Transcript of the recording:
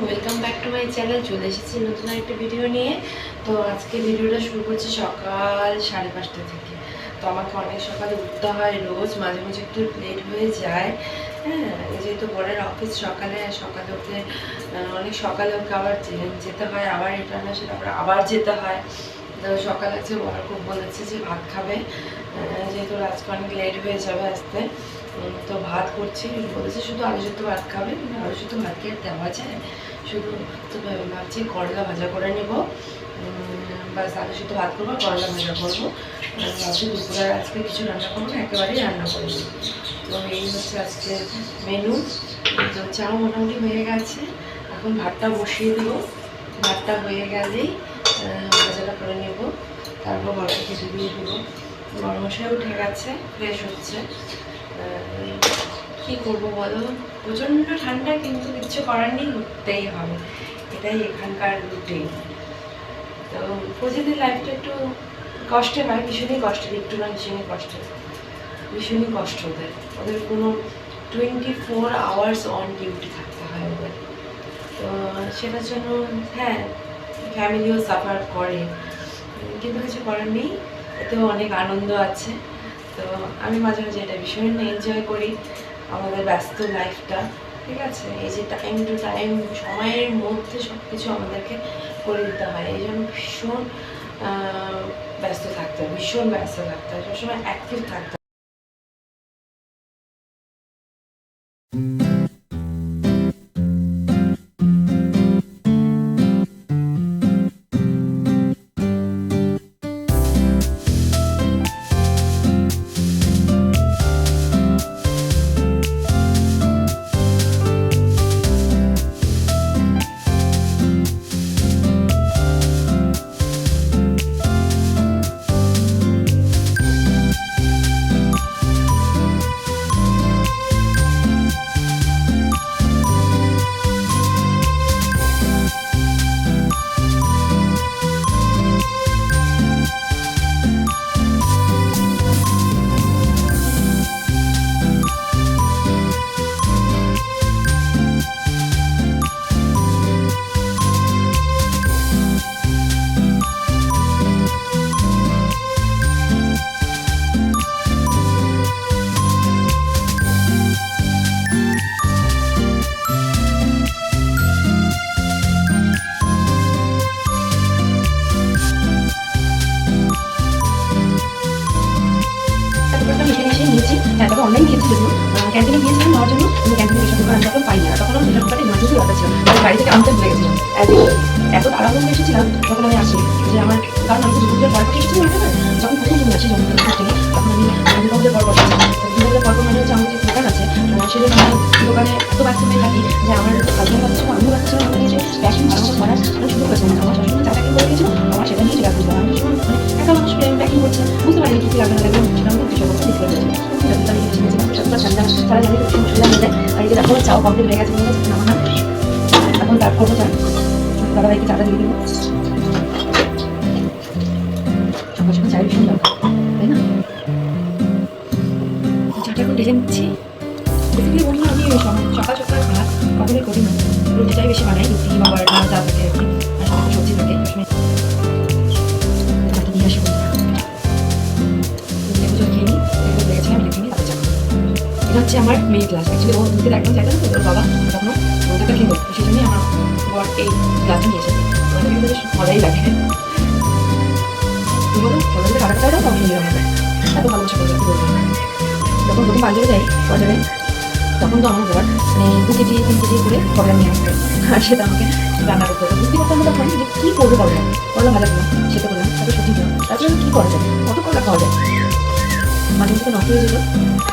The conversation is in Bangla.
Welcome back to my channel চলে এসেছি নতুন একটা ভিডিও নিয়ে। তো আজকে ভিডিওটা শুরু করছি সকাল সাড়ে পাঁচটা থেকে। তো আমাকে অনেক সকালে উঠতে হয় রোজ মাঝে মাঝে একটু লেট হয়ে যায়। হ্যাঁ যেহেতু বরের অফিস সকালে সকালে আহ, অনেক সকালে ওকে আবার যেতে হয় আবার রিটার্ন আসে তারপরে আবার যেতে হয়। তো সকালে আছে বর খুব বলেছে যে ভাত খাবে। যেহেতু আজকে অনেক লেট হয়ে যাবে আসতে। তো ভাত করছি, বলেছে শুধু আলু সেদ্ধ ভাত খাবে আলু সেদ্ধ ভাত আর দেওয়া যায় শুধু তো ভাবছি করলা ভাজা করে নেব। বাস আলু সেদ্ধ ভাত করব, করলা ভাজা করব। ভাবছি দুপুরে আজকে কিছু রান্না করব না, একেবারেই রান্না করে নেব। তো এই হচ্ছে আজকে মেনু তো চাও মোটামুটি হয়ে গেছে। এখন ভাতটা বসিয়ে দেবো। ভাতটা হয়ে গেলেই ভাজাটা করে নেব। তারপর বড়কে খেতে দিয়ে দেবো। বড় মশাই উঠে গেছে ফ্রেশ হচ্ছে। কি করব বলো? প্রচণ্ড ঠান্ডা, কিন্তু কিচ্ছু করার নেই, উঠতেই হবে। এটাই এখানকার রুটিন তো প্রতিদিন লাইফটা একটু কষ্টের হয় ভীষণই কষ্টের একটু না ভীষণই কষ্টের ভীষণই কষ্ট ওদের। ওদের কোনো twenty four hours on duty থাকতে হয় ওদের। তো সেটার জন্য হ্যাঁ ফ্যামিলিও সাফার করে। কিন্তু কিছু করার নেই, এতেও অনেক আনন্দ আছে। তো আমি মাঝে মাঝে এটা ভীষণ এনজয় করি আমাদের ব্যস্ত লাইফটা ঠিক আছে? এই যে টাইম টু টাইম সময়ের মধ্যে সব কিছু আমাদেরকে করে দিতে হয়। এই জন্য ভীষণ ব্যস্ত থাকতে হয়, ভীষণ ব্যস্ত থাকতে হয়, সবসময় অ্যাক্টিভ থাকতে হ্যাঁ তবে অনলাইন নিয়েছি যদিও ক্যান্টিনে গিয়েছিলাম নেওয়ার জন্য কিন্তু ক্যান্টিনে কুকার আমি তখন পাইনি আর তখন আমার প্রেশার কুকারটা ইমার্জেন্সি দরকার ছিল আমি বাড়ি থেকে আনতে ভুলে গেছিলাম। এত তাড়াহুড়ো এসেছিলাম তখন আমি আসি যে আমার কারণ আমি দুপুরের পর থেকে এসেছিলাম যখন প্রথম তুমি আসি যখন থেকে তখন আমি দুপুরের পর পর দুপুরের পর পর মানে হচ্ছে আমার যে দোকান আছে আহ, সেজন্য আমি দোকানে এত ব্যস্ত হয়ে থাকি যে আমার হাজব্যান্ড বাচ্চা আমি বাচ্চা আমার যে প্যাকিং ভালো মতো করার কোনো সুযোগ পেয়েছে আমার শাশুড়ি চা প্যাকিং করে দিয়েছিল আমার সেটা নিয়ে চলে আসছিলাম আমি মানে মানুষ প্যাকিং করছে বুঝতে পারিনি কি লাগবে লাগবে যতটা ঠান্ডা সারা জানি তো সুবিধা মিলে আর এই দেখো, চাও কমপ্লিট হয়ে গেছে মনে নামানো। এখন তার করব চা দাদাভাইকে চাটা দিয়ে দেবো। সকাল সকাল চায়ের ভীষণ দরকার, তাই না? চাটা এখন ঢেলে নিচ্ছি। বেসিক্যালি বললাম আমি সকাল সকাল ভাত কখনোই করি না। রুটিটাই বেশি বানাই, রুটি, বাবার হচ্ছে আমার মেয়ে ক্লাস অ্যাকচুয়ালি ও দুধের একদম চাইতো না, তো ওর বাবা তখনও দুধটা খেয়ে তো সেই জন্যই আমার বর এই গ্লাসটা নিয়ে এসেছে। ওটা কিন্তু বেশ মজাই লাগে। ভালো তখন নিয়ে আমাদের তখন তো আমার বর মানে দু কেজি তিন কেজি করে করলা নিয়ে আসবে। আর সেটা আমাকে রান্না করতে হবে বুঝতে পারতাম তখন যে কী করব করলা করলা ভাজা করলাম সেটা করলাম তারপর সবজি দিলাম তারপরে কী করা যায়? কত করলা খাওয়া যায়? মাঝে মধ্যে নষ্ট হয়ে যেত।